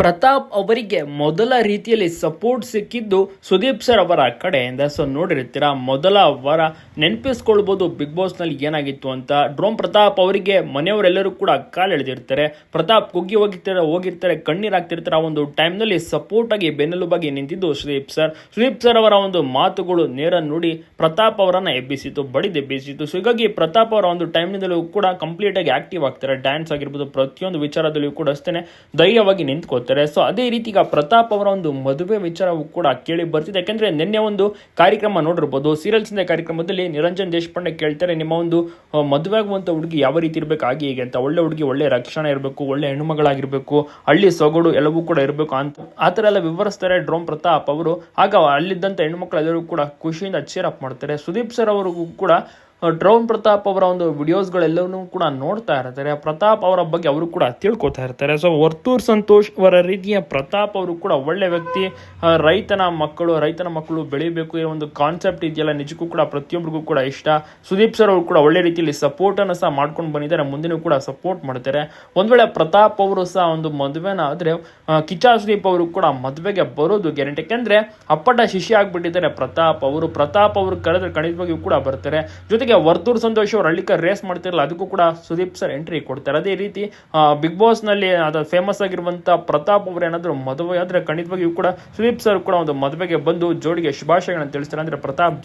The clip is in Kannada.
ಪ್ರತಾಪ್ ಅವರಿಗೆ ಮೊದಲ ರೀತಿಯಲ್ಲಿ ಸಪೋರ್ಟ್ ಸಿಕ್ಕಿದ್ದು ಸುದೀಪ್ ಸರ್ ಅವರ ಕಡೆಯಿಂದ. ಸೊ ನೋಡಿರ್ತೀರಾ, ಮೊದಲ ವಾರ ನೆನಪಿಸ್ಕೊಳ್ಬೋದು ಬಿಗ್ ಬಾಸ್ನಲ್ಲಿ ಏನಾಗಿತ್ತು ಅಂತ. ಡ್ರೋಮ್ ಪ್ರತಾಪ್ ಅವರಿಗೆ ಮನೆಯವರೆಲ್ಲರೂ ಕೂಡ ಕಾಲೆಳೆದಿರ್ತಾರೆ ಪ್ರತಾಪ್ ಕುಗ್ಗಿ ಹೋಗಿರ್ತಾರೆ ಹೋಗಿರ್ತಾರೆ ಕಣ್ಣೀರಾಗ್ತಿರ್ತಾರೆ ಆ ಒಂದು ಟೈಮ್ನಲ್ಲಿ ಸಪೋರ್ಟ್ ಆಗಿ ಬೆನ್ನೆಲುಬಾಗಿ ನಿಂತಿದ್ದು ಸುದೀಪ್ ಸರ್ ಸುದೀಪ್ ಸರ್ ಅವರ ಒಂದು ಮಾತುಗಳು ನೇರ ನೋಡಿ ಪ್ರತಾಪ್ ಅವರನ್ನು ಎಬ್ಬಿಸಿತು ಬಡಿದೆಬ್ಬಿಸಿತು ಸೊ ಹೀಗಾಗಿ ಪ್ರತಾಪ್ ಅವರ ಒಂದು ಟೈಮ್ನಿಂದಲೂ ಕೂಡ ಕಂಪ್ಲೀಟ್ ಆಗಿ ಆಕ್ಟಿವ್ ಆಗ್ತಾರೆ. ಡ್ಯಾನ್ಸ್ ಆಗಿರ್ಬೋದು, ಪ್ರತಿಯೊಂದು ವಿಚಾರದಲ್ಲಿಯೂ ಕೂಡ ಅಷ್ಟೇ ಧೈರ್ಯವಾಗಿ ನಿಂತ್ಕೋತಾರೆ. ಸೊ ಅದೇ ರೀತಿ ಈಗ ಪ್ರತಾಪ್ ಅವರ ಒಂದು ಮದುವೆ ವಿಚಾರವೂ ಕೂಡ ಕೇಳಿ ಬರ್ತಿದೆ. ಯಾಕೆಂದರೆ ನಿನ್ನೆ ಒಂದು ಕಾರ್ಯಕ್ರಮ ನೋಡಿರ್ಬೋದು. ಸೀರಿಯಲ್ಸ್ ಇಂದ ಕಾರ್ಯಕ್ರಮದಲ್ಲಿ ನಿರಂಜನ್ ದೇಶಪಾಂಡೆ ಕೇಳ್ತಾರೆ, ನಿಮ್ಮ ಒಂದು ಮದುವೆ ಆಗುವಂಥ ಹುಡುಗಿ ಯಾವ ರೀತಿ ಇರಬೇಕು, ಹಾಗೆ ಹೀಗೆ ಅಂತ. ಒಳ್ಳೆ ಹುಡುಗಿ, ಒಳ್ಳೆ ರಕ್ಷಣೆ ಇರಬೇಕು, ಒಳ್ಳೆ ಹೆಣ್ಣುಮಗಳಾಗಿರಬೇಕು, ಹಳ್ಳಿ ಸೊಗಡು ಎಲ್ಲವೂ ಕೂಡ ಇರಬೇಕು ಅಂತ. ಆ ಥರ ಎಲ್ಲ ವಿವರಿಸ್ತಾರೆ ಡ್ರೋಮ್ ಪ್ರತಾಪ್ ಅವರು. ಆಗ ಅಲ್ಲಿದ್ದಂಥ ಹೆಣ್ಣುಮಕ್ಳು ಎಲ್ಲರೂ ಕೂಡ ಖುಷಿಯಿಂದ ಚೇರ್ ಅಪ್ ಮಾಡ್ತಾರೆ. ಸುದೀಪ್ ಸರ್ ಅವರಿಗೂ ಕೂಡ ಡ್ರೋನ್ ಪ್ರತಾಪ್ ಅವರ ಒಂದು ವಿಡಿಯೋಸ್ಗಳೆಲ್ಲವನ್ನೂ ಕೂಡ ನೋಡ್ತಾ ಇರ್ತಾರೆ. ಪ್ರತಾಪ್ ಅವರ ಬಗ್ಗೆ ಅವರು ಕೂಡ ತಿಳ್ಕೊತಾ ಇರ್ತಾರೆ. ಸೊ ವರ್ತೂರ್ ಸಂತೋಷ್ ಅವರ ರೀತಿಯ ಪ್ರತಾಪ್ ಅವರು ಕೂಡ ಒಳ್ಳೆ ವ್ಯಕ್ತಿ. ರೈತನ ಮಕ್ಕಳು ರೈತನ ಮಕ್ಕಳು ಬೆಳಿಬೇಕು ಈ ಒಂದು ಕಾನ್ಸೆಪ್ಟ್ ಇದೆಯಲ್ಲ, ನಿಜಕ್ಕೂ ಕೂಡ ಪ್ರತಿಯೊಬ್ಬರಿಗೂ ಕೂಡ ಇಷ್ಟ. ಸುದೀಪ್ ಸರ್ ಅವರು ಕೂಡ ಒಳ್ಳೆ ರೀತಿಯಲ್ಲಿ ಸಪೋರ್ಟ್ ಅನ್ನು ಸಹ ಮಾಡ್ಕೊಂಡು ಬಂದಿದ್ದಾರೆ, ಮುಂದಿನೂ ಕೂಡ ಸಪೋರ್ಟ್ ಮಾಡ್ತಾರೆ. ಒಂದು ವೇಳೆ ಪ್ರತಾಪ್ ಅವರು ಸಹ ಒಂದು ಮದುವೆನ ಆದ್ರೆ ಕಿಚಾ ಸುದೀಪ್ ಅವರು ಕೂಡ ಮದುವೆಗೆ ಬರೋದು ಗ್ಯಾರಂಟಿ ಯಾಕೆಂದರೆ ಅಪ್ಪಟ ಶಿಷ್ಯ ಆಗಿಬಿಟ್ಟಿದ್ದಾರೆ ಪ್ರತಾಪ್ ಅವರು. ಪ್ರತಾಪ್ ಅವರು ಕರೆದ್ರೆ ಖಂಡಿತವಾಗಿಯೂ ಕೂಡ ಬರ್ತಾರೆ. ಜೊತೆಗೆ ವರ್ತೂರ್ ಸಂತೋಷ್ ಅವರು ಹಳ್ಳಿಕ ರೇಸ್ ಮಾಡ್ತಿರಲ್ಲ ಅದಕ್ಕೂ ಕೂಡ ಸುದೀಪ್ ಸರ್ ಎಂಟ್ರಿ ಕೊಡ್ತಾರೆ. ಅದೇ ರೀತಿ ಬಿಗ್ ಬಾಸ್ನಲ್ಲಿ ಅದು ಫೇಮಸ್ ಆಗಿರುವಂತ ಪ್ರತಾಪ್ ಅವರು ಏನಾದ್ರು ಮದುವೆ ಆದ್ರೆ ಖಂಡಿತವಾಗಿಯೂ ಕೂಡ ಸುದೀಪ್ ಸರ್ ಕೂಡ ಒಂದು ಮದುವೆಗೆ ಬಂದು ಜೋಡಿಗೆ ಶುಭಾಶಯಗಳನ್ನು ತಿಳಿಸ್ತಾರೆ. ಅಂದ್ರೆ ಪ್ರತಾಪ್